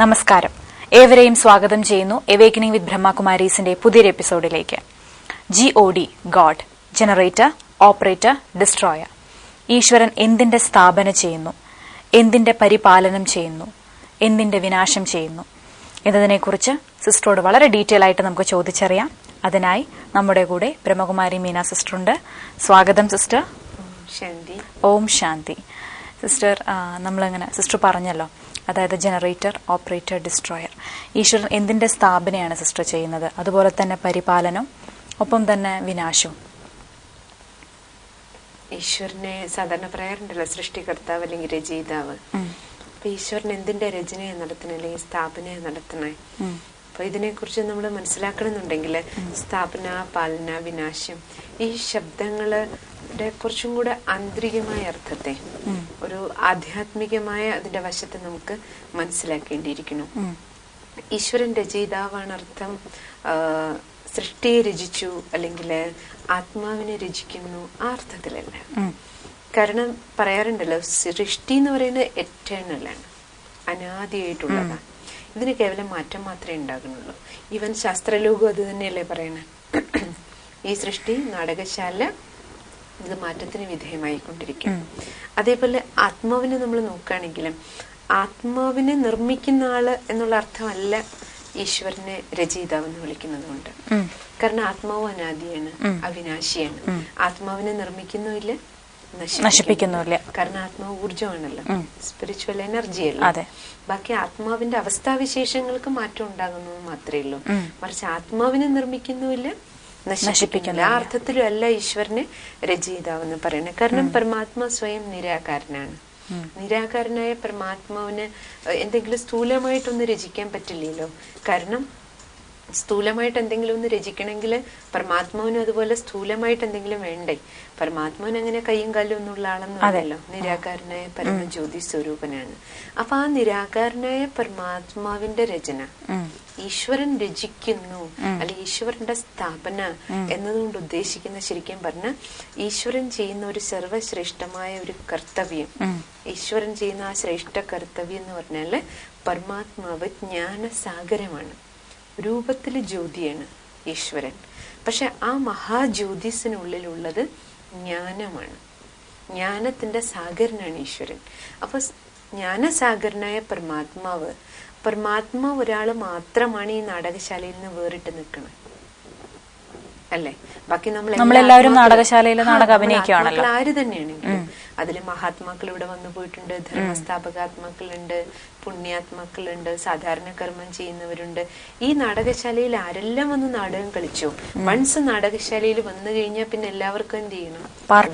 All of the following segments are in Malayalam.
നമസ്കാരം. ഏവരെയും സ്വാഗതം ചെയ്യുന്നു എവേക്കനിങ് വിത്ത് ബ്രഹ്മകുമാരീസിന്റെ പുതിയൊരു എപ്പിസോഡിലേക്ക്. G O D God generator operator destroyer ഈശ്വരൻ എന്തിന്റെ സ്ഥാപന ചെയ്യുന്നു? എന്തിന്റെ പരിപാലനം ചെയ്യുന്നു? എന്തിന്റെ വിനാശം ചെയ്യുന്നു? എന്നതിനെക്കുറിച്ച് സിസ്റ്ററോട് വളരെ ഡീറ്റെയിൽ ആയിട്ട് നമുക്ക് ചോദിച്ചറിയാം. അതിനായി നമ്മുടെ കൂടെ ബ്രഹ്മകുമാരി മീന സിസ്റ്റർ ഉണ്ട് സ്വാഗതം സിസ്റ്റർ. ശാന്തി. ഓം ശാന്തി. സിസ്റ്റർ നമ്മളിങ്ങനെ സിസ്റ്റർ പറഞ്ഞല്ലോ. അതായത് ജനറേറ്റർ ഓപ്പറേറ്റർ ഡിസ്ട്രോയർ. ഈശ്വരൻ എന്തിന്റെ സ്ഥാപനയാണ് സിസ്റ്റർ ചെയ്യുന്നത്? അതുപോലെ തന്നെ പരിപാലനം ഒപ്പം തന്നെ വിനാശവും. ഈശ്വരനെ സാധാരണ പറയാറുണ്ടല്ലോ സൃഷ്ടികർത്താവ് അല്ലെങ്കിൽ രചയിതാവ്. അപ്പൊ ഈശ്വരൻ എന്തിന്റെ രചനയെ നടത്തണേ അല്ലെങ്കിൽ സ്ഥാപനയെ നടത്തണേ ഉം. അപ്പൊ ഇതിനെ കുറിച്ച് നമ്മൾ മനസ്സിലാക്കണമെന്നുണ്ടെങ്കിൽ സ്ഥാപന പാലന വിനാശം ഈ ശബ്ദങ്ങളുടെ കുറച്ചും കൂടെ ആന്തരികമായ അർത്ഥത്തെ ഒരു ആധ്യാത്മികമായ അതിന്റെ വശത്തെ നമുക്ക് മനസ്സിലാക്കേണ്ടിയിരിക്കുന്നു. ഈശ്വരൻ രചയിതാവാണ് അർത്ഥം. സൃഷ്ടിയെ രചിച്ചു അല്ലെങ്കിൽ ആത്മാവിനെ രചിക്കുന്നു ആ അർത്ഥത്തിലല്ല. കാരണം പറയാറുണ്ടല്ലോ സൃഷ്ടി എന്ന് പറയുന്നത് എറ്റേണലാണ് അനാദിയായിട്ടുള്ളതാണ്. ഇതിന് കേവലം മാറ്റം മാത്രമേ ഉണ്ടാകുന്നുള്ളൂ. ഈവൻ ശാസ്ത്രലോകം അത് തന്നെയല്ലേ പറയണേ? ഈ സൃഷ്ടി നാടകശാല ഇത് മാറ്റത്തിന് വിധേയമായിക്കൊണ്ടിരിക്കും അതേപോലെ ആത്മാവിനെ നമ്മൾ നോക്കുകയാണെങ്കിലും ആത്മാവിനെ നിർമ്മിക്കുന്ന ആൾ എന്നുള്ള അർത്ഥമല്ല ഈശ്വരനെ രചയിതാവ് എന്ന് വിളിക്കുന്നത് കൊണ്ട് കാരണം ആത്മാവ് അനാദിയാണ് അവിനാശിയാണ്. ആത്മാവിനെ നിർമ്മിക്കുന്നുമില്ല നശിപ്പിക്കുന്നുമില്ല. കാരണം ആത്മാവ് ഊർജമാണല്ലോ സ്പിരിച്വൽ എനർജി അല്ലേ? അതെ. ബാക്കി ആത്മാവിന്റെ അവസ്ഥാവിശേഷങ്ങൾക്ക് മാറ്റം ഉണ്ടാകുന്നു മാത്രമേ ഉള്ളൂ. മറിച്ച് ആത്മാവിനെ നിർമ്മിക്കുന്നുമില്ല നശിപ്പിക്കുന്നു. ആ അർത്ഥത്തിലും അല്ല ഈശ്വരനെ രചയിതാവെന്ന് പറയുന്നത്. കാരണം പരമാത്മാ സ്വയം നിരാകാരനാണ്. നിരാകാരനായ പരമാത്മാവിന് എന്തെങ്കിലും സ്ഥൂലമായിട്ടൊന്ന് രചിക്കാൻ പറ്റില്ലല്ലോ. കാരണം സ്ഥൂലമായിട്ട് എന്തെങ്കിലും ഒന്ന് രചിക്കണമെങ്കിൽ പരമാത്മാവിനും അതുപോലെ സ്ഥൂലമായിട്ട് എന്തെങ്കിലും വേണ്ടേ? പരമാത്മാവിന് അങ്ങനെ കയ്യും കാലും ഒന്നുള്ള ആളൊന്നും അതല്ലോ നിരാകാരനായ പരമജ്യോതി സ്വരൂപനാണ്. അപ്പൊ ആ നിരാകാരനായ പരമാത്മാവിന്റെ രചന ഈശ്വരൻ രചിക്കുന്നു അല്ലെ ഈശ്വരന്റെ സ്ഥാപന എന്നതുകൊണ്ട് ഉദ്ദേശിക്കുന്ന ശരിക്കും പറഞ്ഞ ഈശ്വരൻ ചെയ്യുന്ന ഒരു സർവശ്രേഷ്ഠമായ ഒരു കർത്തവ്യം. ഈശ്വരൻ ചെയ്യുന്ന ആ ശ്രേഷ്ഠ കർത്തവ്യം എന്ന് പറഞ്ഞാൽ പരമാത്മാവ് ജ്ഞാനസാഗരമാണ്. രൂപത്തിൽ ജ്യോതിയാണ് ഈശ്വരൻ. പക്ഷെ ആ മഹാജ്യോതിസിനുള്ളിലുള്ളത് ജ്ഞാനമാണ്. ജ്ഞാനത്തിന്റെ സാഗരനാണ് ഈശ്വരൻ. അപ്പൊ സ് ജ്ഞാനസാഗരനായ പരമാത്മാവ് പരമാത്മാവ് ഒരാൾ മാത്രമാണ് ഈ നാടകശാലയിൽ നിന്ന് വേറിട്ട് നിൽക്കുന്നത് അല്ലേ? ബാക്കി നമ്മൾ എല്ലാവരും നാടകശാലയിൽ നാടകം അഭിനയിക്കുകയാണല്ലോ. ആര് തന്നെയാണെങ്കിലും അതിൽ മഹാത്മാക്കൾ ഇവിടെ വന്നു പോയിട്ടുണ്ട് ധർമ്മസ്ഥാപകാത്മാക്കളുണ്ട് പുണ്യാത്മാക്കളുണ്ട് സാധാരണ കർമ്മം ചെയ്യുന്നവരുണ്ട്. ഈ നാടകശാലയിൽ ആരെല്ലാം വന്ന് നാടകം കളിച്ചു? വൺസ് നാടകശാലയിൽ വന്നു കഴിഞ്ഞാൽ പിന്നെ എല്ലാവർക്കും എന്ത് ചെയ്യണം?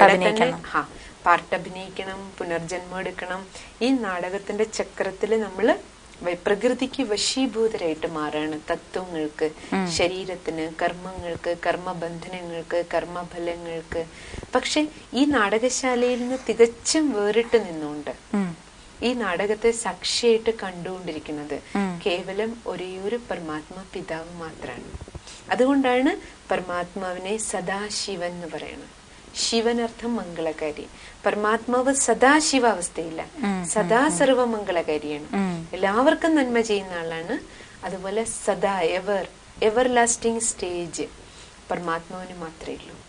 തന്നെ അഭിനയിക്കണം. ഹാ പാർട്ട് അഭിനയിക്കണം പുനർജന്മം എടുക്കണം. ഈ നാടകത്തിന്റെ ചക്രത്തിൽ നമ്മൾ പ്രകൃതിക്ക് വശീഭൂതരായിട്ട് മാറാണ് തത്വങ്ങൾക്ക് ശരീരത്തിന് കർമ്മങ്ങൾക്ക് കർമ്മബന്ധനങ്ങൾക്ക് കർമ്മഫലങ്ങൾക്ക്. പക്ഷെ ഈ നാടകശാലയിൽ നിന്ന് തികച്ചും വേറിട്ട് നിന്നുകൊണ്ട്. ഈ നാടകത്തെ സാക്ഷിയായിട്ട് കണ്ടുകൊണ്ടിരിക്കുന്നത് കേവലം ഒരേ ഒരു പരമാത്മ പിതാവ് മാത്രമാണ് അതുകൊണ്ടാണ് പരമാത്മാവിനെ സദാശിവൻ എന്ന് പറയുന്നത്. ശിവനർത്ഥം മംഗളകാരി. പരമാത്മാവ് സദാശിവ അവസ്ഥയില്ല. സദാ സർവ മംഗളകാരിയാണ് എല്ലാവർക്കും നന്മ ചെയ്യുന്ന ആളാണ്. അതുപോലെ സദാ എവർ എവർ ലാസ്റ്റിംഗ് സ്റ്റേജ് പരമാത്മാവിന് മാത്രമേ ഉള്ളൂ.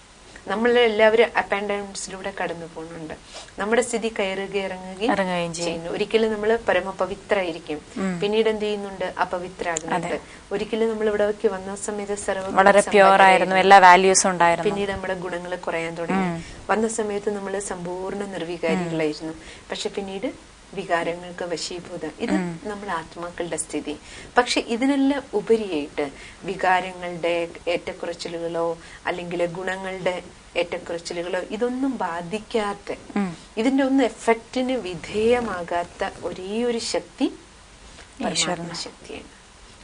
നമ്മൾ എല്ലാവരും അപ്പ് ആൻഡ് ഡൗൺസിലൂടെ കടന്നു പോകുന്നുണ്ട്. നമ്മുടെ സ്ഥിതി കയറുക ഇറങ്ങുകയും ഇറങ്ങുകയും ചെയ്യും. ചെയ്യുന്നു. ഒരിക്കലും നമ്മൾ പരമപവിത്രായിരിക്കും പിന്നീട് എന്ത് ചെയ്യുന്നുണ്ട്? അപവിത്രാകുന്നുണ്ട്. ഒരിക്കലും നമ്മൾ ഇവിടേക്ക് വന്ന സമയത്ത് സർവ വളരെ പ്യുവർ ആയിരുന്നു. എല്ലാ വാല്യൂസും ഉണ്ടായിരുന്നു. പിന്നീട് നമ്മുടെ ഗുണങ്ങൾ കുറയാൻ തുടങ്ങി. വന്ന സമയത്ത് നമ്മൾ സമ്പൂർണ നിർവികാരികളായിരുന്നു. പക്ഷെ പിന്നീട് വികാരങ്ങൾക്ക് വശീഭൂതം. ഇത് നമ്മൾ ആത്മാക്കളുടെ സ്ഥിതി. പക്ഷെ ഇതിനെല്ലാം ഉപരിയായിട്ട് വികാരങ്ങളുടെ ഏറ്റക്കുറച്ചിലുകളോ അല്ലെങ്കിൽ ഗുണങ്ങളുടെ ഏറ്റക്കുറച്ചിലുകളോ ഇതൊന്നും ബാധിക്കാത്ത ഇതിന്റെ ഒന്നും എഫക്റ്റിന് വിധേയമാകാത്ത ഒരേ ഒരു ശക്തി പരമാത്മ ശക്തിയാണ്.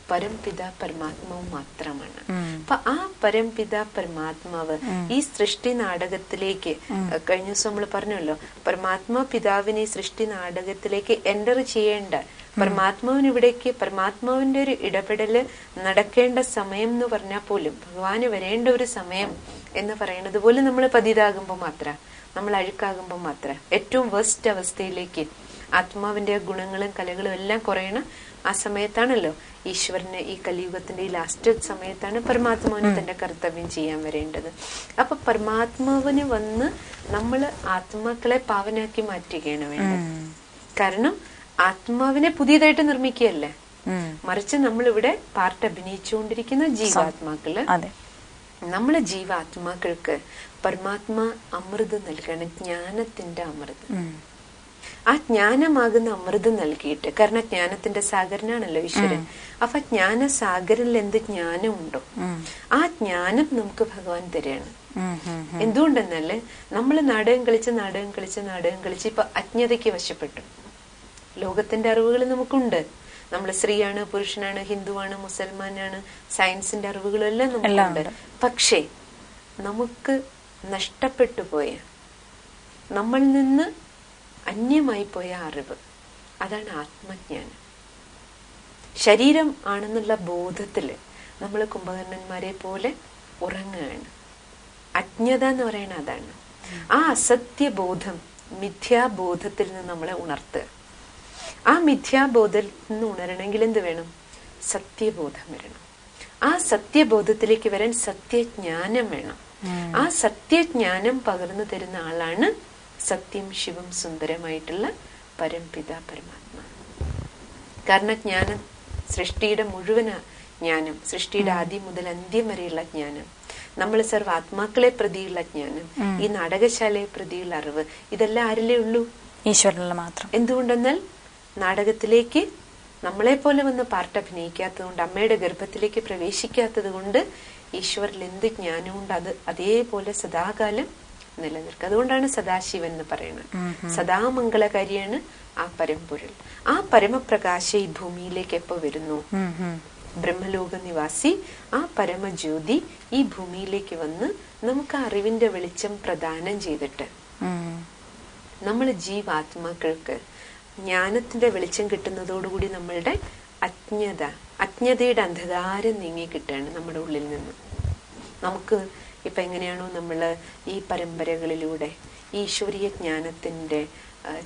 പരംപിത പരമാത്മാവ് മാത്രമാണ്. അപ്പൊ ആ പരംപിത പരമാത്മാവ് ഈ സൃഷ്ടി നാടകത്തിലേക്ക് കഴിഞ്ഞ ദിവസം നമ്മൾ പറഞ്ഞല്ലോ പരമാത്മാ പിതാവിനെ സൃഷ്ടി നാടകത്തിലേക്ക് എന്റർ ചെയ്യേണ്ട പരമാത്മാവിന് ഇവിടേക്ക് പരമാത്മാവിന്റെ ഒരു ഇടപെടൽ നടക്കേണ്ട സമയം എന്ന് പറഞ്ഞാൽ പോലും ഭഗവാന് വരേണ്ട ഒരു സമയം എന്ന് പറയുന്നത് പോലും നമ്മൾ പതിതാകുമ്പോൾ മാത്ര നമ്മൾ അഴുക്കാകുമ്പോൾ മാത്ര ഏറ്റവും വേസ്റ്റ് അവസ്ഥയിലേക്ക് ആത്മാവിന്റെ ഗുണങ്ങളും കലകളും എല്ലാം കുറയണ ആ സമയത്താണല്ലോ ഈശ്വരന് ഈ കലിയുഗത്തിന്റെ ഈ ലാസ്റ്റ് സമയത്താണ് പരമാത്മാവിന് തന്റെ കർത്തവ്യം ചെയ്യാൻ വരേണ്ടത്. അപ്പൊ പരമാത്മാവിന് വന്ന് നമ്മൾ ആത്മാക്കളെ പാവനാക്കി മാറ്റുകയാണ് വേണ്ടത്. കാരണം ആത്മാവിനെ പുതിയതായിട്ട് നിർമ്മിക്കുകയല്ലേ? മറിച്ച് നമ്മളിവിടെ പാർട്ട് അഭിനയിച്ചുകൊണ്ടിരിക്കുന്ന ജീവാത്മാക്കൾ നമ്മളെ ജീവാത്മാക്കൾക്ക് പരമാത്മാ അമൃത് നൽകണം ജ്ഞാനത്തിന്റെ അമൃത്. ആ ജ്ഞാനമാകുന്ന അമൃതം നൽകിയിട്ട് കാരണം ജ്ഞാനത്തിന്റെ സാഗരനാണല്ലോ ഈശ്വരൻ. അപ്പൊ ജ്ഞാന സാഗരിൽ എന്ത് ജ്ഞാനമുണ്ടോ ആ ജ്ഞാനം നമുക്ക് ഭഗവാൻ തരികയാണ്. എന്തുകൊണ്ടെന്നാൽ നമ്മൾ നാടകം കളിച്ച് നാടകം കളിച്ച് നാടകം കളിച്ച് ഇപ്പൊ അജ്ഞതയ്ക്ക് വശപ്പെട്ടു. ലോകത്തിന്റെ അറിവുകൾ നമുക്കുണ്ട്. നമ്മൾ സ്ത്രീയാണ് പുരുഷനാണ് ഹിന്ദുവാണ് മുസൽമാനാണ് സയൻസിന്റെ അറിവുകളെല്ലാം നമുക്കുണ്ട്. പക്ഷേ നമുക്ക് നഷ്ടപ്പെട്ടു പോയ നമ്മൾ നിന്ന് അന്യമായി പോയ അറിവ്. അതാണ് ആത്മജ്ഞാനം. ശരീരം ആണെന്നുള്ള ബോധത്തിൽ നമ്മൾ കുംഭകർണന്മാരെ പോലെ ഉറങ്ങുകയാണ്. അജ്ഞത എന്ന് പറയുന്നത് അതാണ്. ആ അസത്യബോധം മിഥ്യാബോധത്തിൽ നിന്ന് നമ്മളെ ഉണർത്തുക. ആ മിഥ്യാബോധത്തിൽ നിന്ന് ഉണരണമെങ്കിൽ എന്ത് വേണം? സത്യബോധം വരണം. ആ സത്യബോധത്തിലേക്ക് വരാൻ സത്യജ്ഞാനം വേണം. ആ സത്യജ്ഞാനം പകർന്നു തരുന്ന ആളാണ് സത്യം ശിവം സുന്ദരമായിട്ടുള്ള പരംപിത പരമാത്മാ. കാരണം ജ്ഞാനം സൃഷ്ടിയുടെ മുഴുവൻ ജ്ഞാനം സൃഷ്ടിയുടെ ആദ്യം മുതൽ അന്ത്യം വരെയുള്ള ജ്ഞാനം. നമ്മൾ സർവ ആത്മാക്കളെ പ്രതിയുള്ള ജ്ഞാനം ഈ നാടകശാലയെ പ്രതിയുള്ള അറിവ് ഇതെല്ലാം ആരിലേ ഉള്ളൂ? ഈശ്വരനിൽ മാത്രം. എന്തുകൊണ്ടെന്നാൽ നാടകത്തിലേക്ക് നമ്മളെ പോലെ വന്ന് പാർട്ട് അഭിനയിക്കാത്തത് കൊണ്ട് അമ്മയുടെ ഗർഭത്തിലേക്ക് പ്രവേശിക്കാത്തത് കൊണ്ട് ഈശ്വരിൽ എന്ത് ജ്ഞാനമുണ്ട് അത് അതേപോലെ സദാകാലം നിലനിൽക്കുക. അതുകൊണ്ടാണ് സദാശിവൻ എന്ന് പറയുന്നത്. സദാമംഗളകാരിയാണ് ആ പരമ്പൊരുൾ ആ പരമപ്രകാശ ഈ ഭൂമിയിലേക്ക് എപ്പോ വരുന്നു. ബ്രഹ്മലോക നിവാസി ആ പരമജ്യോതി ഈ ഭൂമിയിലേക്ക് വന്ന് നമുക്ക് അറിവിന്റെ വെളിച്ചം പ്രദാനം ചെയ്തിട്ട്. നമ്മൾ ജീവാത്മാക്കൾക്ക് ജ്ഞാനത്തിന്റെ വെളിച്ചം കിട്ടുന്നതോടുകൂടി നമ്മളുടെ അജ്ഞത അജ്ഞതയുടെ അന്ധകാരം നീങ്ങി കിട്ടുകയാണ് നമ്മുടെ ഉള്ളിൽ നിന്ന്. നമുക്ക് ഇപ്പൊ എങ്ങനെയാണോ നമ്മൾ ഈ പരമ്പരകളിലൂടെ ഈശ്വരീയ ജ്ഞാനത്തിന്റെ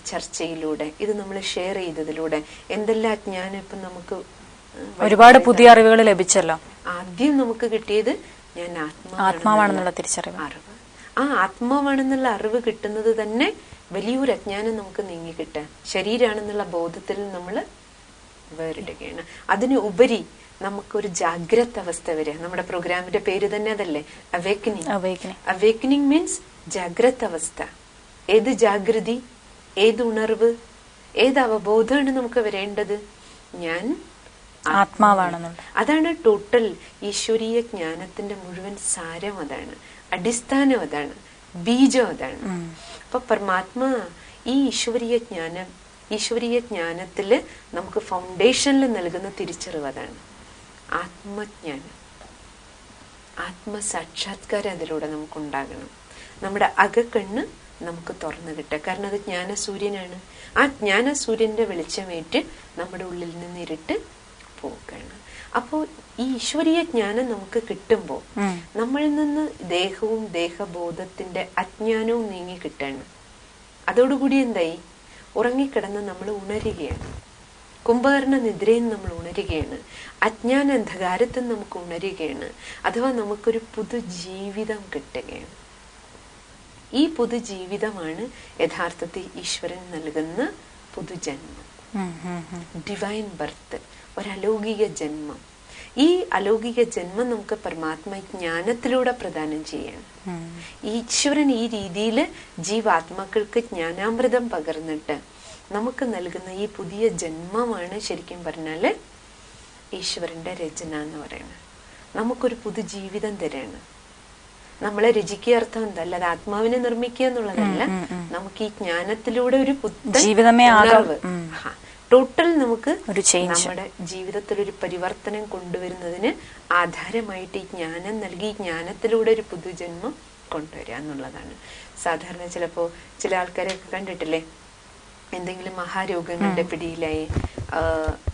ചർച്ചയിലൂടെ ഇത് നമ്മൾ ഷെയർ ചെയ്തതിലൂടെ എന്തെല്ലാം അജ്ഞാനം ഇപ്പം നമുക്ക് ഒരുപാട് പുതിയ അറിവുകൾ ലഭിച്ചല്ലോ. ആദ്യം നമുക്ക് കിട്ടിയത് ഞാൻ ആത്മാവാണെന്നുള്ള തിരിച്ചറിവ്. അറിവ്. ആ ആത്മാവാണെന്നുള്ള അറിവ് കിട്ടുന്നത് തന്നെ വലിയൊരു അജ്ഞാനം നമുക്ക് നീങ്ങി കിട്ടാൻ ശരീരാണെന്നുള്ള ബോധത്തിൽ നമ്മൾ വേറിടുകയാണ്. അതിന് ഉപരി നമുക്കൊരു ജാഗ്രത അവസ്ഥ വരിക. നമ്മുടെ പ്രോഗ്രാമിന്റെ പേര് തന്നെ അതല്ലേ? അവേക്കനിങ്. അവേക്കനിങ് മീൻസ് ജാഗ്രത അവസ്ഥ ഏത് ജാഗ്രതി? ഏത് ഉണർവ്? ഏത് അവബോധമാണ് നമുക്ക് വരേണ്ടത്? ഞാൻ ആത്മാവാണെന്നുള്ള അതാണ് ടോട്ടൽ ഈശ്വരീയ ജ്ഞാനത്തിന്റെ മുഴുവൻ സാരം അതാണ്. അടിസ്ഥാനം അതാണ്. ബീജം അതാണ്. അപ്പൊ പരമാത്മാ ഈ ഈശ്വരീയ ജ്ഞാനം ഈശ്വരീയ ജ്ഞാനത്തിൽ നമുക്ക് ഫൗണ്ടേഷനിൽ നൽകുന്ന തിരിച്ചറിവ് അതാണ്. ആത്മജ്ഞാനം ആത്മസാക്ഷാത്കാരം അതിലൂടെ നമുക്ക് ഉണ്ടാകണം നമ്മുടെ അകക്കണ്ണ് നമുക്ക് തുറന്നു കിട്ടുക. കാരണം അത് ജ്ഞാനസൂര്യനാണ്. ആ ജ്ഞാനസൂര്യന്റെ വെളിച്ചമേറ്റ് നമ്മുടെ ഉള്ളിൽ നിന്ന് ഇരുട്ട് പോവുകയാണ്. അപ്പോൾ ഈ ഈശ്വരീയ ജ്ഞാനം നമുക്ക് കിട്ടുമ്പോൾ നമ്മളിൽ നിന്ന് ദേഹവും ദേഹബോധത്തിന്റെ അജ്ഞാനവും നീങ്ങി കിട്ടണം അതോടുകൂടി എന്തായി? ഉറങ്ങിക്കിടന്ന് നമ്മൾ ഉണരുകയാണ്. കുംഭകർണ നിദ്രയിൽ നമ്മൾ ഉണരുകയാണ്. അജ്ഞാന അന്ധകാരത്തിൽ നമുക്ക് ഉണരുകയാണ്. അഥവാ നമുക്കൊരു പുതുജീവിതം കിട്ടുകയാണ്. ഈ പുതുജീവിതമാണ് യഥാർത്ഥത്തിൽ ഈശ്വരൻ നൽകുന്ന പുതുജന്മം. ഡിവൈൻ ബർത്ത് ഒരലൗകിക ജന്മം. ഈ അലൗകിക ജന്മം നമുക്ക് പരമാത്മ ജ്ഞാനത്തിലൂടെ പ്രദാനം ചെയ്യണം. ഈശ്വരൻ ഈ രീതിയിൽ ജീവാത്മാക്കൾക്ക് ജ്ഞാനാമൃതം പകർന്നിട്ട് നമുക്ക് നൽകുന്ന ഈ പുതിയ ജന്മമാണ് ശരിക്കും പറഞ്ഞാൽ ഈശ്വരന്റെ രചന എന്ന് പറയുന്നത്. നമുക്കൊരു പുതുജീവിതം തരാണ്. നമ്മളെ രചിക്കുക അർത്ഥം എന്താ അല്ലാതെ ആത്മാവിനെ നിർമ്മിക്കുക എന്നുള്ളതല്ല നമുക്ക് ഈ ജ്ഞാനത്തിലൂടെ ഒരു ജീവിതമേ അറിവ് ഉണർവ്. ടോട്ടൽ നമുക്ക്. നമ്മുടെ ജീവിതത്തിൽ ഒരു പരിവർത്തനം കൊണ്ടുവരുന്നതിന് ആധാരമായിട്ട് ഈ ജ്ഞാനം നൽകി ഈ ജ്ഞാനത്തിലൂടെ ഒരു പുതുജന്മം കൊണ്ടുവരിക എന്നുള്ളതാണ്. സാധാരണ ചിലപ്പോ ചില ആൾക്കാരെയൊക്കെ കണ്ടിട്ടില്ലേ? എന്തെങ്കിലും മഹാരോഗങ്ങളുടെ പിടിയിലായി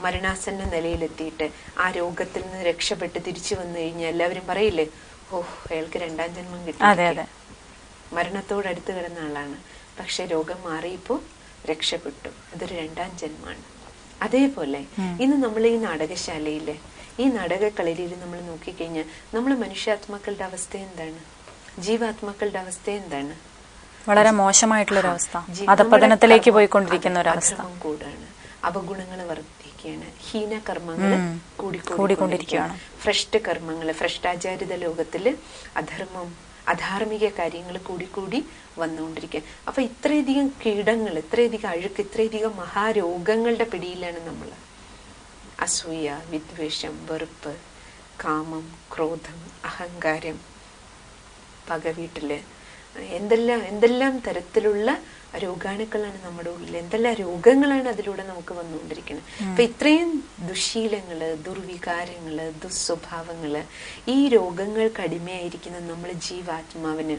മരണാസന്ന നിലയിലെത്തിയിട്ട് ആ രോഗത്തിൽ നിന്ന് രക്ഷപ്പെട്ട് തിരിച്ചു വന്നു കഴിഞ്ഞാൽ എല്ലാവരും പറയില്ലേ ഓ അയാൾക്ക് രണ്ടാം ജന്മം കിട്ടി. മരണത്തോടടുത്ത് കിടന്ന ആളാണ്. പക്ഷെ രോഗം മാറിയപ്പോ രക്ഷപ്പെട്ടു. അതൊരു രണ്ടാം ജന്മമാണ് അതേപോലെ ഇന്ന് നമ്മൾ ഈ നാടകശാലയിൽ ഈ നാടകക്കളരിയിൽ നമ്മൾ നോക്കിക്കഴിഞ്ഞാൽ നമ്മൾ മനുഷ്യാത്മാക്കളുടെ അവസ്ഥ എന്താണ്? ജീവാത്മാക്കളുടെ അവസ്ഥ എന്താണ്? വളരെ മോശമായിട്ടുള്ളൊരവസ്ഥ. ഒരു അധപ്പതനത്തിലേക്ക് നമ്മുടെ പോയിക്കൊണ്ടിരിക്കുന്ന ഒരു അവസ്ഥ കൂടാണ്. അപഗുണങ്ങൾ വർദ്ധിക്കുകയാണ്. ഹീനകർമ്മങ്ങൾ കർമ്മങ്ങൾ കൂടിക്കൊണ്ടിരിക്കുകയാണ്. ഭ്രഷ്ട കർമ്മങ്ങൾ ഭ്രഷ്ടാചാരിത ലോകത്തിൽ അധർമ്മം അധാർമിക കാര്യങ്ങൾ കൂടിക്കൂടി വന്നുകൊണ്ടിരിക്കുക അപ്പൊ ഇത്രയധികം കീടങ്ങൾ ഇത്രയധികം അഴുക്ക് ഇത്രയധികം മഹാരോഗങ്ങളുടെ പിടിയിലാണ് നമ്മൾ അസൂയ വിദ്വേഷം വെറുപ്പ് കാമം ക്രോധം അഹങ്കാരം പക വീട്ടിൽ എന്തെല്ലാം എന്തെല്ലാം തരത്തിലുള്ള രോഗാണുക്കളാണ് നമ്മുടെ ഉള്ളിൽ? എന്തെല്ലാം രോഗങ്ങളാണ് അതിലൂടെ നമുക്ക് വന്നുകൊണ്ടിരിക്കുന്നത്? അപ്പൊ ഇത്രയും ദുശീലങ്ങൾ ദുർവികാരങ്ങൾ ദുസ്വഭാവങ്ങൾ ഈ രോഗങ്ങൾക്ക് അടിമയായിരിക്കുന്ന നമ്മളെ ജീവാത്മാവിന്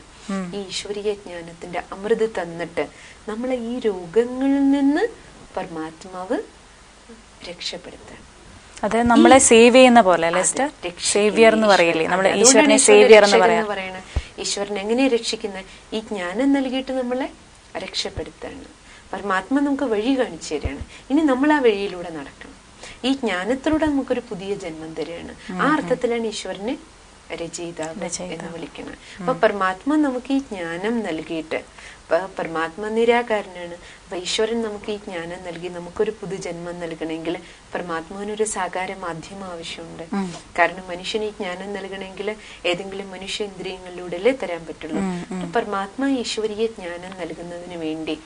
ഈ ഈശ്വരീയ ജ്ഞാനത്തിന്റെ അമൃത് തന്നിട്ട് നമ്മളെ ഈ രോഗങ്ങളിൽ നിന്ന് പരമാത്മാവ് രക്ഷപ്പെടുത്താൻ. അത് നമ്മളെ സേവ് ചെയ്യുന്ന പോലെ സേവിയർ എന്ന്. പറയില്ലേ? നമ്മളെ ഈശ്വരനെ സേവിയർ എന്ന് പറയാം. ഈശ്വരൻ എങ്ങനെ രക്ഷിക്കുന്നത് ഈ ജ്ഞാനം നൽകിയിട്ട് നമ്മളെ രക്ഷപ്പെടുത്താണ്. പരമാത്മ നമുക്ക് വഴി കാണിച്ചു തരികയാണ്. ഇനി നമ്മൾ ആ വഴിയിലൂടെ നടക്കണം. ഈ ജ്ഞാനത്തിലൂടെ നമുക്കൊരു പുതിയ ജന്മം തരികയാണ്. ആ അർത്ഥത്തിലാണ് ഈശ്വരനെ രചയിതാവ്. എന്ന് വിളിക്കുന്നത്. അപ്പൊ പരമാത്മ നമുക്ക് ഈ ജ്ഞാനം നൽകിയിട്ട് പരമാത്മ നിരാകാരനാണ്. അപ്പൊ ഈശ്വരൻ നമുക്ക് ഈ ജ്ഞാനം നൽകി നമുക്കൊരു പുതുജന്മം നൽകണമെങ്കിൽ പരമാത്മാവിനൊരു സാകാര മാധ്യമം ആവശ്യമുണ്ട്. കാരണം മനുഷ്യന് ഈ ജ്ഞാനം നൽകണമെങ്കിൽ ഏതെങ്കിലും മനുഷ്യ ഇന്ദ്രിയങ്ങളിലൂടെ തരാൻ പറ്റുള്ളൂ. പരമാത്മ ഈശ്വരീയ ജ്ഞാനം നൽകുന്നതിന് വേണ്ടി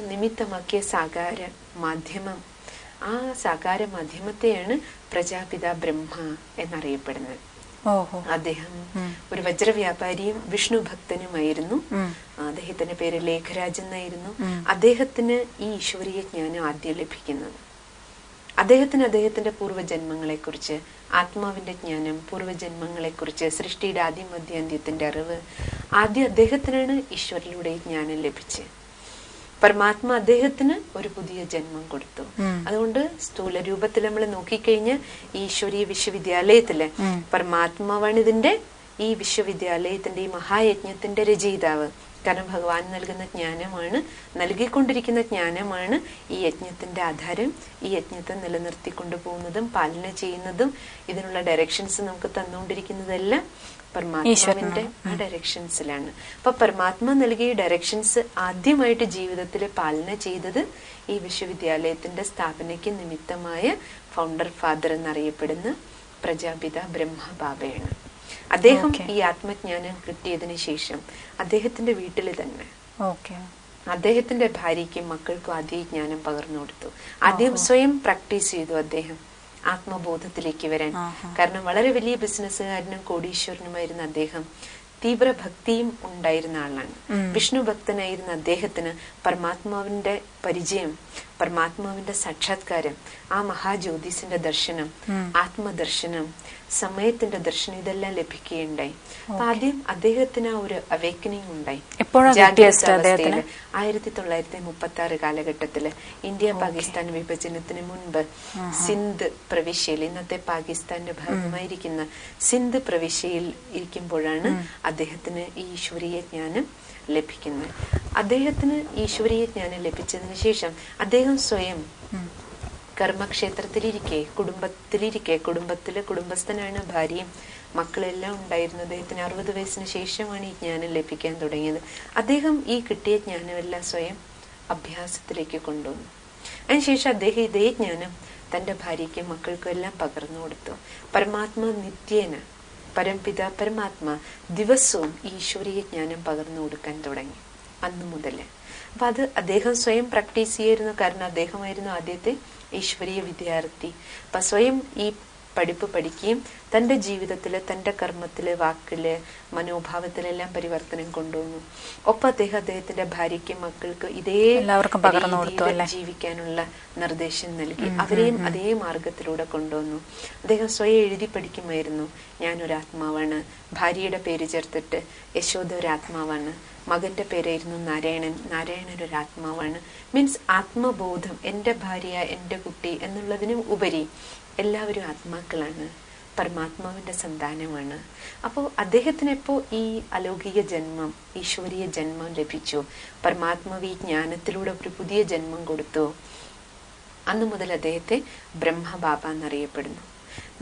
നിമിത്തമാക്കിയ സാകാര മാധ്യമം. ആ സാകാര മാധ്യമത്തെയാണ് പ്രജാപിത ബ്രഹ്മ എന്നറിയപ്പെടുന്നത്. അദ്ദേഹം ഒരു വജ്രവ്യാപാരിയും വിഷ്ണു ഭക്തനുമായിരുന്നു. അദ്ദേഹത്തിന്റെ പേര് ലേഖരാജ് എന്നായിരുന്നു. അദ്ദേഹത്തിന് ഈ ഈശ്വരീയ ജ്ഞാനം ആദ്യം ലഭിക്കുന്നത്. അദ്ദേഹത്തിന് അദ്ദേഹത്തിന്റെ പൂർവജന്മങ്ങളെ കുറിച്ച് ആത്മാവിന്റെ ജ്ഞാനം പൂർവജന്മങ്ങളെ കുറിച്ച് സൃഷ്ടിയുടെ ആദ്യം മധ്യാന്ത്യത്തിന്റെ അറിവ് ആദ്യം അദ്ദേഹത്തിനാണ് ഈശ്വരിലൂടെ ജ്ഞാനം ലഭിച്ചത്. പരമാത്മ അദ്ദേഹത്തിന് ഒരു പുതിയ ജന്മം കൊടുത്തു. അതുകൊണ്ട് സ്ഥൂല രൂപത്തിൽ നമ്മൾ നോക്കിക്കഴിഞ്ഞ് ഈശ്വരി ഈശ്വരീയ വിശ്വവിദ്യാലയത്തിൽ പരമാത്മാവാണിതിന്റെ ഈ വിശ്വവിദ്യാലയത്തിന്റെ ഈ മഹായജ്ഞത്തിന്റെ രചയിതാവ്. കാരണം ഭഗവാൻ നൽകുന്ന ജ്ഞാനമാണ് നൽകിക്കൊണ്ടിരിക്കുന്ന ജ്ഞാനമാണ് ഈ യജ്ഞത്തിന്റെ ആധാരം. ഈ യജ്ഞത്തെ നിലനിർത്തിക്കൊണ്ടു പോകുന്നതും പാലന ചെയ്യുന്നതും ഇതിനുള്ള ഡയറക്ഷൻസ് നമുക്ക് തന്നുകൊണ്ടിരിക്കുന്നതെല്ലാം പരമാത്മാവിന്റെ ആ ഡയറക്ഷൻസിലാണ് അപ്പൊ പരമാത്മ നൽകിയ ഡയറക്ഷൻസ് ആദ്യമായിട്ട് ജീവിതത്തിൽ പാലന ചെയ്തത് ഈ വിശ്വവിദ്യാലയത്തിന്റെ സ്ഥാപനയ്ക്ക് നിമിത്തമായ ഫൗണ്ടർ ഫാദർ എന്നറിയപ്പെടുന്ന പ്രജാപിത ബ്രഹ്മബാബയാണ്. അദ്ദേഹം ഈ ആത്മജ്ഞാനം കിട്ടിയതിനു ശേഷം അദ്ദേഹത്തിന്റെ വീട്ടിൽ തന്നെ. അദ്ദേഹത്തിന്റെ ഭാര്യയ്ക്കും മക്കൾക്കും ആദ്യം ജ്ഞാനം പകർന്നു കൊടുത്തു. ആദ്യം സ്വയം പ്രാക്ടീസ് ചെയ്തു അദ്ദേഹം. ആത്മബോധത്തിലേക്ക് വരാൻ. കാരണം വളരെ വലിയ ബിസിനസ്സുകാരനും കോടീശ്വരനുമായിരുന്ന അദ്ദേഹം തീവ്ര ഭക്തിയും ഉണ്ടായിരുന്ന ആളാണ്. വിഷ്ണു ഭക്തനായിരുന്ന അദ്ദേഹത്തിന് പരമാത്മാവിന്റെ പരിചയം പരമാത്മാവിന്റെ സാക്ഷാത്കാരം ആ മഹാജ്യോതിസിന്റെ ദർശനം ആത്മദർശനം സമയത്തിന്റെ ദർശനം ഇതെല്ലാം ലഭിക്കുകയുണ്ടായി. അപ്പൊ ആദ്യം അദ്ദേഹത്തിന് ആ ഒരു അവേക്കനിങ് ഉണ്ടായി. ആയിരത്തി തൊള്ളായിരത്തി മുപ്പത്തി ആറ് കാലഘട്ടത്തിൽ ഇന്ത്യ പാകിസ്ഥാൻ വിഭജനത്തിന് മുൻപ് സിന്ധ് പ്രവിശ്യയിൽ ഇന്നത്തെ പാകിസ്ഥാന്റെ ഭാഗമായിരിക്കുന്ന സിന്ധ് പ്രവിശ്യയിൽ ഇരിക്കുമ്പോഴാണ് അദ്ദേഹത്തിന് ഈ ഈശ്വരീയ ജ്ഞാനം ലഭിക്കുന്നത്. അദ്ദേഹത്തിന് ഈശ്വരീയ ജ്ഞാനം ലഭിച്ചതിന് ശേഷം അദ്ദേഹം സ്വയം കർമ്മക്ഷേത്രത്തിലിരിക്കെ കുടുംബത്തിലിരിക്കെ കുടുംബത്തിൽ കുടുംബസ്ഥനാണ് ഭാര്യയും മക്കളെല്ലാം ഉണ്ടായിരുന്നു അദ്ദേഹത്തിന് അറുപത് വയസ്സിന് ശേഷമാണ് ഈ ജ്ഞാനം ലഭിക്കാൻ തുടങ്ങിയത്. അദ്ദേഹം ഈ കിട്ടിയ ജ്ഞാനമെല്ലാം സ്വയം അഭ്യാസത്തിലേക്ക് കൊണ്ടുവന്നു. അതിനുശേഷം അദ്ദേഹം ഇതേ ജ്ഞാനം തന്റെ ഭാര്യയ്ക്കും മക്കൾക്കും എല്ലാം പകർന്നു കൊടുത്തു. പരമാത്മ നിത്യേന പരംപിത പരമാത്മ ദിവസവും ഈശ്വരീയ ജ്ഞാനം പകർന്നു കൊടുക്കാൻ തുടങ്ങി അന്നു മുതൽ അപ്പൊ അത് അദ്ദേഹം സ്വയം പ്രാക്ടീസ് ചെയ്യായിരുന്നു. കാരണം അദ്ദേഹമായിരുന്നു ആദ്യത്തെ ഈശ്വരീയ വിദ്യാർത്ഥി. അപ്പൊ സ്വയം ഈ പഠിപ്പ് പഠിക്കുകയും തന്റെ ജീവിതത്തിൽ തന്റെ കർമ്മത്തിൽ വാക്കിൽ മനോഭാവത്തിലെല്ലാം പരിവർത്തനം കൊണ്ടുവന്നു. ഒപ്പം അദ്ദേഹം അദ്ദേഹത്തിന്റെ ഭാര്യയ്ക്കും മക്കൾക്ക് ഇതേ എല്ലാവർക്കും പകർന്നു? ജീവിക്കാനുള്ള നിർദ്ദേശം നൽകി. അവരെയും അതേ മാർഗത്തിലൂടെ കൊണ്ടുവന്നു. അദ്ദേഹം സ്വയം എഴുതി പഠിക്കുമായിരുന്നു. ഞാൻ ഒരു ആത്മാവാണ്. ഭാര്യയുടെ പേര് ചേർത്തിട്ട് യശോദ ഒരു ആത്മാവാണ്. മകന്റെ പേരായിരുന്നു നാരായണൻ. നാരായണൻ ഒരു ആത്മാവാണ്. മീൻസ് ആത്മബോധം. എന്റെ ഭാര്യ എന്റെ കുട്ടി എന്നുള്ളതിനും ഉപരി എല്ലാവരും ആത്മാക്കളാണ്. പരമാത്മാവിന്റെ സന്താനമാണ്. അപ്പോൾ അദ്ദേഹത്തിന് എപ്പോ ഈ അലൗകിക ജന്മം ഈശ്വരീയ ജന്മം ലഭിച്ചു. പരമാത്മാവ് ഈ ജ്ഞാനത്തിലൂടെ ഒരു പുതിയ ജന്മം കൊടുത്തു. അന്നു മുതൽ അദ്ദേഹത്തെ ബ്രഹ്മബാബ എന്നറിയപ്പെടുന്നു.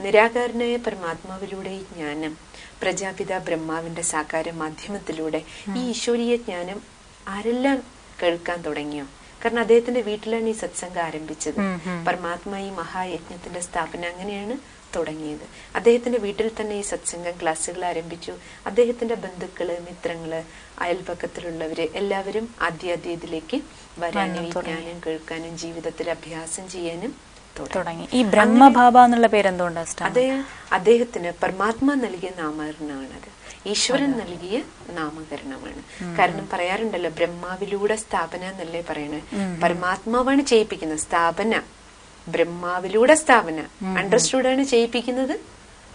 നിരാകാരനായ പരമാത്മാവിലൂടെ ഈ ജ്ഞാനം പ്രജാപിത ബ്രഹ്മാവിന്റെ സാകാര മാധ്യമത്തിലൂടെ ഈ ഈശ്വരീയ ജ്ഞാനം ആരെല്ലാം കേൾക്കാൻ തുടങ്ങിയോ? കാരണം അദ്ദേഹത്തിന്റെ വീട്ടിലാണ് ഈ സത്സംഗം ആരംഭിച്ചത്. പരമാത്മ ഈ മഹായജ്ഞത്തിന്റെ സ്ഥാപനം അങ്ങനെയാണ് തുടങ്ങിയത്. അദ്ദേഹത്തിന്റെ വീട്ടിൽ തന്നെ ഈ സത്സംഗം ക്ലാസ്സുകൾ ആരംഭിച്ചു. അദ്ദേഹത്തിന്റെ ബന്ധുക്കൾ മിത്രങ്ങൾ അയൽപക്കത്തിലുള്ളവര് എല്ലാവരും ആദ്യാദ്യത്തിലേക്ക് വരാനും ജ്ഞാനം കേൾക്കാനും ജീവിതത്തിൽ അഭ്യാസം ചെയ്യാനും തുടങ്ങി. ഈ ബ്രഹ്മഭാബ എന്നുള്ള പേര് എന്തുകൊണ്ടാണ് അദ്ദേഹം അദ്ദേഹത്തിന് പരമാത്മ നൽകിയ നാമകരണമാണത്. ഈശ്വരൻ നൽകിയ നാമകരണമാണ്. കാരണം പറയാറുണ്ടല്ലോ ബ്രഹ്മാവിലൂടെ സ്ഥാപന എന്നല്ലേ പറയണേ? പരമാത്മാവാണ് ചെയ്യിപ്പിക്കുന്നത് സ്ഥാപന. ബ്രഹ്മാവിലൂടെ സ്ഥാപന. അണ്ടർസ്റ്റുഡ് ആണ് ചെയ്യിപ്പിക്കുന്നത്?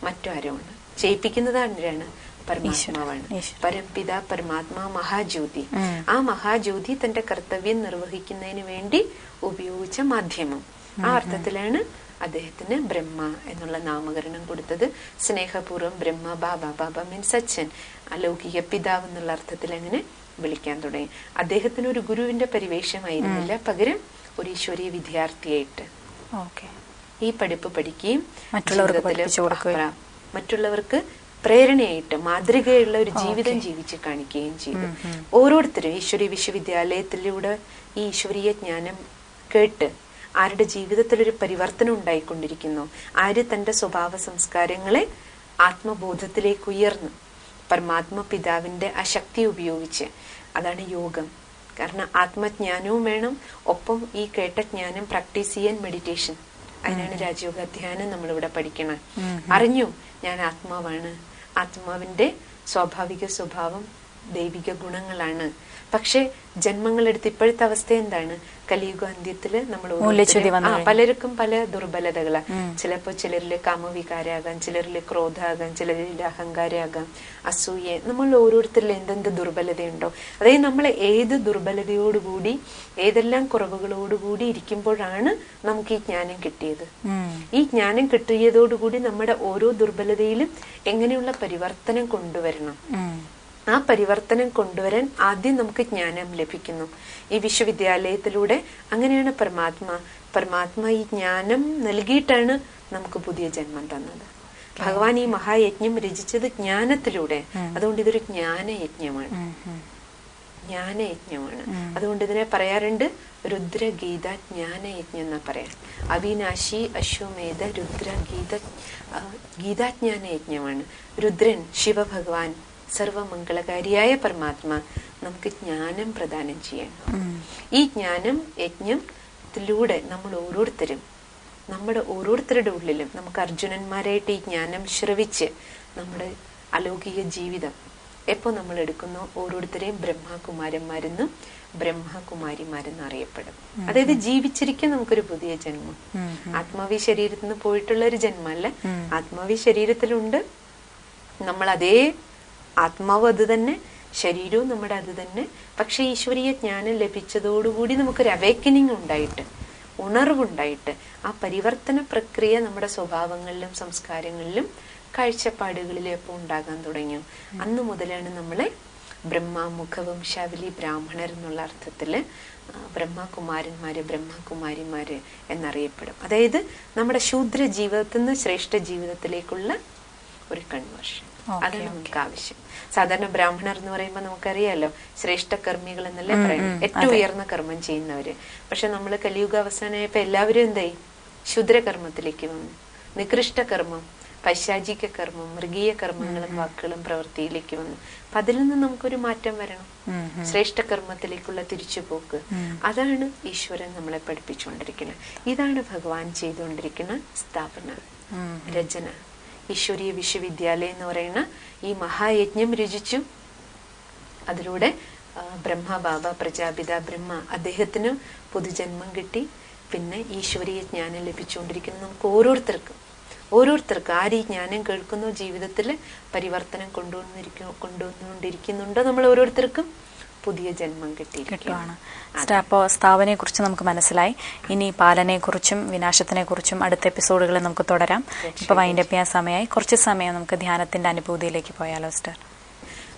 മറ്റാരുമാണ്. ചെയ്യിപ്പിക്കുന്നത് ആരാണ്? പരമാത്മാവാണ്. പരംപിത പരമാത്മാ മഹാജ്യോതി. ആ മഹാജ്യോതി തന്റെ കർത്തവ്യം നിർവഹിക്കുന്നതിന് വേണ്ടി ഉപയോഗിച്ച മാധ്യമം. ആ അർത്ഥത്തിലാണ് അദ്ദേഹത്തിന് ബ്രഹ്മ എന്നുള്ള നാമകരണം കൊടുത്തത്. സ്നേഹപൂർവം ബ്രഹ്മ ബാബ ബാബ മീൻസ് അച്ഛൻ. അലൗകിക പിതാവ് എന്നുള്ള അർത്ഥത്തിൽ അങ്ങനെ വിളിക്കാൻ തുടങ്ങി. അദ്ദേഹത്തിന് ഒരു ഗുരുവിന്റെ പരിവേഷമായിരുന്നില്ല. പകരം ഒരു ഈശ്വരീയ വിദ്യാർത്ഥിയായിട്ട് ഓക്കെ. ഈ പഠിപ്പ് പഠിക്കുകയും മറ്റുള്ളവർക്ക് മറ്റുള്ളവർക്ക് പ്രേരണയായിട്ട് മാതൃകയുള്ള ഒരു ജീവിതം ജീവിച്ച് കാണിക്കുകയും ചെയ്തു. ഓരോരുത്തരും ഈശ്വരീയ വിശ്വവിദ്യാലയത്തിലൂടെ ഈ ഈശ്വരീയ ജ്ഞാനം കേട്ട് ആരുടെ ജീവിതത്തിൽ ഒരു പരിവർത്തനം ഉണ്ടായിക്കൊണ്ടിരിക്കുന്നു ആര് തന്റെ സ്വഭാവ സംസ്കാരങ്ങളെ ആത്മബോധത്തിലേക്ക് ഉയർന്നു പരമാത്മ പിതാവിന്റെ ആ ശക്തി ഉപയോഗിച്ച് അതാണ് യോഗം. കാരണം ആത്മജ്ഞാനവും വേണം. ഒപ്പം ഈ കേട്ട ജ്ഞാനം പ്രാക്ടീസ് ചെയ്യാൻ മെഡിറ്റേഷൻ അതിനാണ് രാജയോഗ ധ്യാനം നമ്മളിവിടെ പഠിക്കണം അറിഞ്ഞു ഞാൻ ആത്മാവാണ്. ആത്മാവിന്റെ സ്വാഭാവിക സ്വഭാവം ദൈവിക ഗുണങ്ങളാണ്. പക്ഷെ ജന്മങ്ങളെടുത്ത് ഇപ്പോഴത്തെ അവസ്ഥ എന്താണ്? കലിയുഗ അന്ത്യത്തിൽ നമ്മൾ. പലർക്കും പല ദുർബലതകളാണ് ചിലപ്പോ ചിലരിൽ കാമവികാരാകാം ചിലരിൽ ക്രോധാകാം ചിലരിൽ അഹങ്കാരാകാം അസൂയ. നമ്മൾ ഓരോരുത്തരിൽ എന്തെന്ത് ദുർബലതയുണ്ടോ. അതായത് നമ്മൾ ഏത് ദുർബലതയോടുകൂടി ഏതെല്ലാം കുറവുകളോടുകൂടി ഇരിക്കുമ്പോഴാണ് നമുക്ക് ഈ ജ്ഞാനം കിട്ടിയത്. ഈ ജ്ഞാനം കിട്ടിയതോടുകൂടി നമ്മുടെ ഓരോ ദുർബലതയിലും എങ്ങനെയുള്ള പരിവർത്തനം കൊണ്ടുവരണം. ആ പരിവർത്തനം കൊണ്ടുവരാൻ ആദ്യം നമുക്ക് ജ്ഞാനം ലഭിക്കുന്നു. ഈ വിശ്വവിദ്യാലയത്തിലൂടെ അങ്ങനെയാണ് പരമാത്മ പരമാത്മ ഈ ജ്ഞാനം നൽകിയിട്ടാണ് നമുക്ക് പുതിയ ജന്മം തന്നത്. ഭഗവാൻ ഈ മഹായജ്ഞം രചിച്ചത് ജ്ഞാനത്തിലൂടെ. അതുകൊണ്ട് ഇതൊരു ജ്ഞാനയജ്ഞമാണ്. ജ്ഞാനയജ്ഞമാണ്. അതുകൊണ്ട് ഇതിനെ പറയാറുണ്ട് രുദ്രഗീത ജ്ഞാനയജ്ഞം എന്നാ പറയാം. അവിനാശി അശ്വമേധ രുദ്രഗീത ഗീതാജ്ഞാനയജ്ഞമാണ്. ഗീതാജ്ഞാന യജ്ഞമാണ് രുദ്രൻ ശിവഭഗവാൻ സർവമംഗളകാരിയായ പരമാത്മ നമുക്ക് ജ്ഞാനം പ്രദാനം ചെയ്യണം ഈ ജ്ഞാനം യജ്ഞത്തിലൂടെ നമ്മൾ ഓരോരുത്തരും നമ്മുടെ ഓരോരുത്തരുടെ ഉള്ളിലും നമുക്ക് അർജുനന്മാരായിട്ട് ഈ ജ്ഞാനം ശ്രവിച്ച് നമ്മുടെ അലൗകിക ജീവിതം എപ്പോൾ നമ്മൾ എടുക്കുന്നു? ഓരോരുത്തരെയും ബ്രഹ്മകുമാരന്മാരെന്നും ബ്രഹ്മകുമാരിമാരെന്നും അറിയപ്പെടും അതായത് ജീവിച്ചിരിക്കാൻ നമുക്കൊരു പുതിയ ജന്മം. ആത്മാവി ശരീരത്തിൽ നിന്ന് പോയിട്ടുള്ള ഒരു ജന്മമല്ല. ആത്മാവി ശരീരത്തിലുണ്ട്. നമ്മൾ അതേ ആത്മാവ് അത് തന്നെ ശരീരവും നമ്മുടെ അത് തന്നെ. പക്ഷെ ഈശ്വരീയ ജ്ഞാനം ലഭിച്ചതോടുകൂടി നമുക്കൊരു അവേക്കനിങ് ഉണ്ടായിട്ട് ഉണർവുണ്ടായിട്ട് ആ പരിവർത്തന പ്രക്രിയ നമ്മുടെ സ്വഭാവങ്ങളിലും സംസ്കാരങ്ങളിലും കാഴ്ചപ്പാടുകളിലും എപ്പോൾ ഉണ്ടാകാൻ തുടങ്ങിയോ അന്ന് മുതലാണ് നമ്മളെ ബ്രഹ്മ മുഖവംശാവലി ബ്രാഹ്മണർ എന്നുള്ള അർത്ഥത്തിൽ ബ്രഹ്മകുമാരന്മാര് ബ്രഹ്മകുമാരിമാര് എന്നറിയപ്പെടും. അതായത് നമ്മുടെ ശൂദ്ര ജീവിതത്തിൽ നിന്ന് ശ്രേഷ്ഠ ജീവിതത്തിലേക്കുള്ള ഒരു കൺവേർഷൻ അതാണ് നമുക്ക് ആവശ്യം. സാധാരണ ബ്രാഹ്മണർ എന്ന് പറയുമ്പോൾ നമുക്കറിയാലോ ശ്രേഷ്ഠ കർമ്മികൾ എന്നല്ലേ പറയുന്നത്. ഏറ്റവും ഉയർന്ന കർമ്മം ചെയ്യുന്നവര്. പക്ഷെ നമ്മൾ കലിയുഗ അവസാനമായപ്പോ എല്ലാവരും എന്തായി? ശുദ്രകർമ്മത്തിലേക്ക് വന്നു. നികൃഷ്ട കർമ്മം പൈശാചിക കർമ്മം മൃഗീയ കർമ്മങ്ങളും വാക്കുകളും പ്രവൃത്തിയിലേക്ക് വന്നു. അപ്പൊ അതിൽ നിന്ന് നമുക്കൊരു മാറ്റം വരണം. ശ്രേഷ്ഠ കർമ്മത്തിലേക്കുള്ള തിരിച്ചുപോക്ക്. അതാണ് ഈശ്വരൻ നമ്മളെ പഠിപ്പിച്ചുകൊണ്ടിരിക്കുന്നത്. ഇതാണ് ഭഗവാൻ ചെയ്തുകൊണ്ടിരിക്കുന്ന സ്ഥാപന. രചന. ഈശ്വരീയ വിശ്വവിദ്യാലയം എന്ന് പറയുന്ന ഈ മഹായജ്ഞം രചിച്ചു. അതിലൂടെ ബ്രഹ്മ ബാബ പ്രജാപിത ബ്രഹ്മ അദ്ദേഹത്തിന് പൊതുജന്മം കിട്ടി. പിന്നെ ഈശ്വരീയ ജ്ഞാനം ലഭിച്ചുകൊണ്ടിരിക്കുന്നു നമുക്ക് ഓരോരുത്തർക്കും. ഓരോരുത്തർക്കും ആര് ഈ ജ്ഞാനം കേൾക്കുന്നു? ജീവിതത്തിൽ പരിവർത്തനം കൊണ്ടുവന്നിരിക്കുന്നു കൊണ്ടുവന്നുകൊണ്ടിരിക്കുന്നുണ്ടോ നമ്മൾ ഓരോരുത്തർക്കും. പുതിയ ജന്മം കിട്ടിയിരിക്കുകയാണ്. കിട്ടുവാണ്. അപ്പോൾ സ്ഥാപനയെ കുറിച്ച് നമുക്ക് മനസ്സിലായി. ഇനി പാലനെക്കുറിച്ചും വിനാശത്തിനെക്കുറിച്ചും അടുത്ത എപ്പിസോഡുകളിൽ നമുക്ക് തുടരാം. ഇപ്പൊ വൈൻഡപ്പ് ചെയ്യാൻ സമയമായി കുറച്ച് സമയം നമുക്ക് ധ്യാനത്തിന്റെ അനുഭൂതിയിലേക്ക് പോയാലോ സിസ്റ്റർ?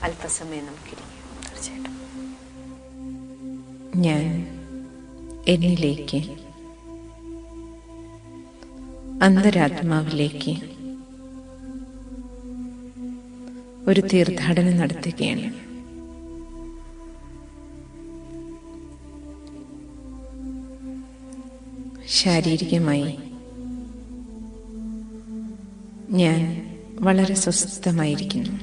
അല്പസമയം നമുക്ക് തീർച്ചയായിട്ടും. ഞാൻ എന്നിലേക്ക് അന്തരാത്മാവിലേക്ക് ഒരു തീർത്ഥാടനം നടത്തുകയാണ്. ശാരീരികമായി. ഞാൻ വളരെ സ്വസ്ഥമായിരിക്കുന്നു.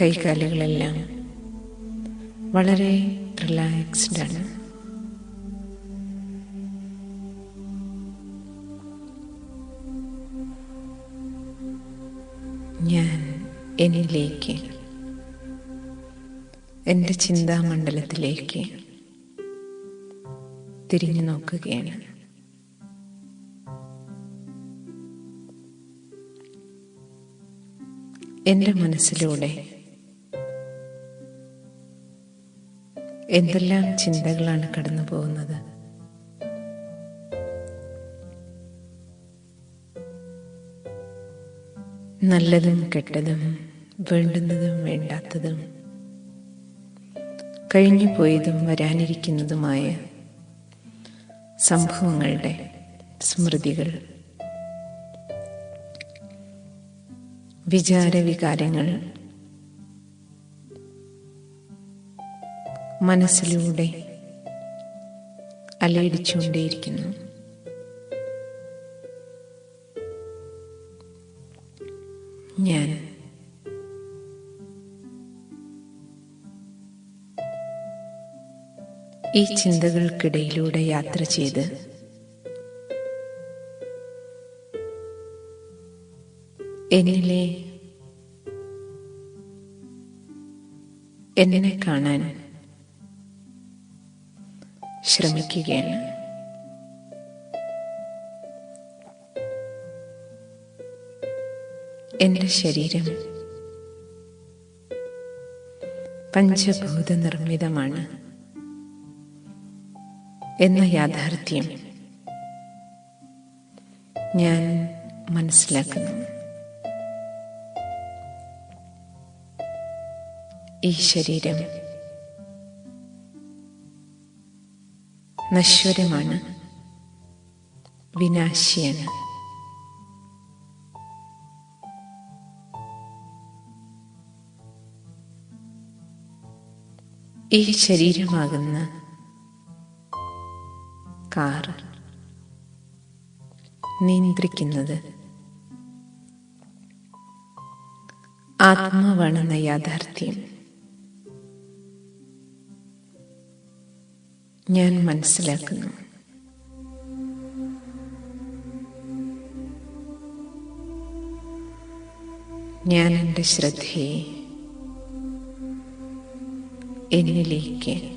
കൈകാലുകളെല്ലാം വളരെ റിലാക്സ്ഡ് ആണ്. എന്നിലേക്ക്. എന്റെ ചിന്താമണ്ഡലത്തിലേക്ക് തിരിഞ്ഞു നോക്കുകയാണ്. എന്റെ മനസ്സിലൂടെ എന്തെല്ലാം ചിന്തകളാണ് കടന്നു പോകുന്നത്? നല്ലതും കെട്ടതും വേണ്ടുന്നതും വേണ്ടാത്തതും കഴിഞ്ഞു പോയതും വരാനിരിക്കുന്നതുമായ സംഭവങ്ങളുടെ സ്മൃതികൾ വിചാരവികാരങ്ങൾ മനസ്സിലൂടെ അലയടിച്ചുകൊണ്ടേയിരിക്കുന്നു. ഞാൻ ഈ ചിന്തകൾക്കിടയിലൂടെ യാത്ര ചെയ്ത് എന്നിലെ എന്നെ കാണാൻ ശ്രമിക്കുകയാണ്. എന്റെ ശരീരം പഞ്ചഭൂത നിർമ്മിതമാണ് എന്ന യാഥാർത്ഥ്യം ഞാൻ മനസ്സിലാക്കുന്നു. ഈ ശരീരം നശ്വരമാണ് വിനാശിയാണ്. ഈ ശരീരമാകുന്ന കാർ. നിയന്ത്രിക്കുന്നത്. ആത്മാവാണെന്ന യാഥാർത്ഥ്യം. ഞാൻ മനസ്സിലാക്കുന്നു. ഞാൻ എന്റെ ശ്രദ്ധയെ എന്നിലേക്ക്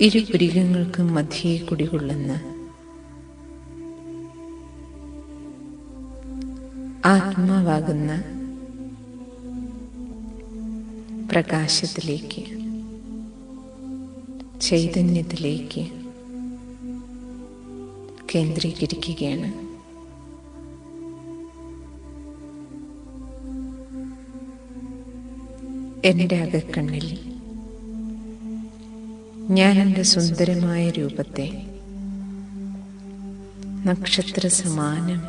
ഇരുപുരികങ്ങൾക്കും മധ്യേ കുടികൊള്ളുന്ന ആത്മാവാകുന്ന പ്രകാശത്തിലേക്ക് ചൈതന്യത്തിലേക്ക് കേന്ദ്രീകരിക്കുകയാണ്. എന്റെ അകക്കണ്ണിൽ ഞാൻ എന്റെ സുന്ദരമായ രൂപത്തെ നക്ഷത്ര സമാനം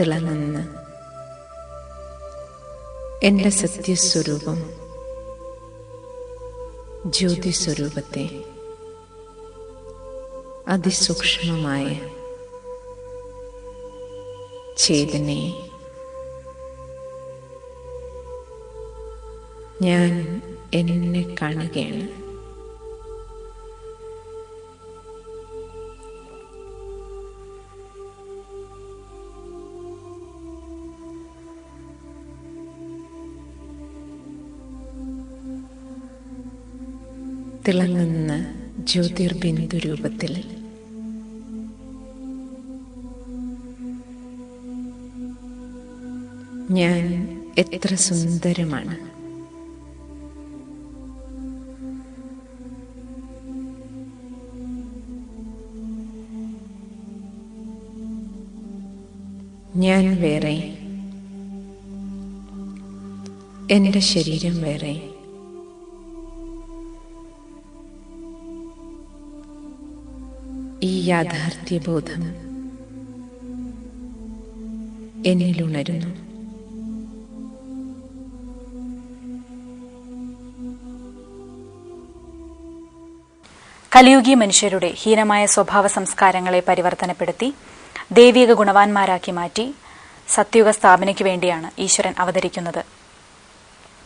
തിളങ്ങുന്ന എന്റെ സത്യസ്വരൂപം ജ്യോതിസ്വരൂപത്തെ അതിസൂക്ഷ്മമായ ചേതനയെ ഞാൻ എന്നെ കാണുകയാണ്. തിളങ്ങുന്ന ജ്യോതിർബിന്ദു രൂപത്തിൽ. ഞാൻ എത്ര സുന്ദരമാണ്. ഞാൻ വേറെ. എന്റെ ശരീരം വേറെ. ഈ യാഥാർത്ഥ്യബോധം എന്നിലുണരുന്നു കലിയുഗി മനുഷ്യരുടെ ഹീനമായ സ്വഭാവ സംസ്കാരങ്ങളെ പരിവർത്തനപ്പെടുത്തി ദൈവിക ഗുണവാന്മാരാക്കി മാറ്റി സത്യുഗ സ്ഥാപനയ്ക്ക് വേണ്ടിയാണ് ഈശ്വരൻ അവതരിക്കുന്നത്.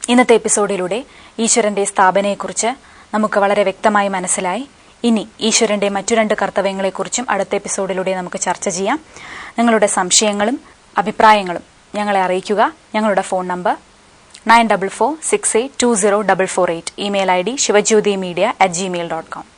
ഇന്നത്തെ എപ്പിസോഡിലൂടെ ഈശ്വരന്റെ സ്ഥാപനയെക്കുറിച്ച് നമുക്ക് വളരെ വ്യക്തമായി മനസ്സിലായി. ഇനി ഈശ്വരന്റെ മറ്റു രണ്ട് കർത്തവ്യങ്ങളെക്കുറിച്ചും അടുത്ത എപ്പിസോഡിലൂടെ നമുക്ക് ചർച്ച ചെയ്യാം. നിങ്ങളുടെ സംശയങ്ങളും അഭിപ്രായങ്ങളും ഞങ്ങളെ അറിയിക്കുക. ഞങ്ങളുടെ phone number nine double four six eight two zero double four eight. Email I D Shivajyothi media at Gmail dot com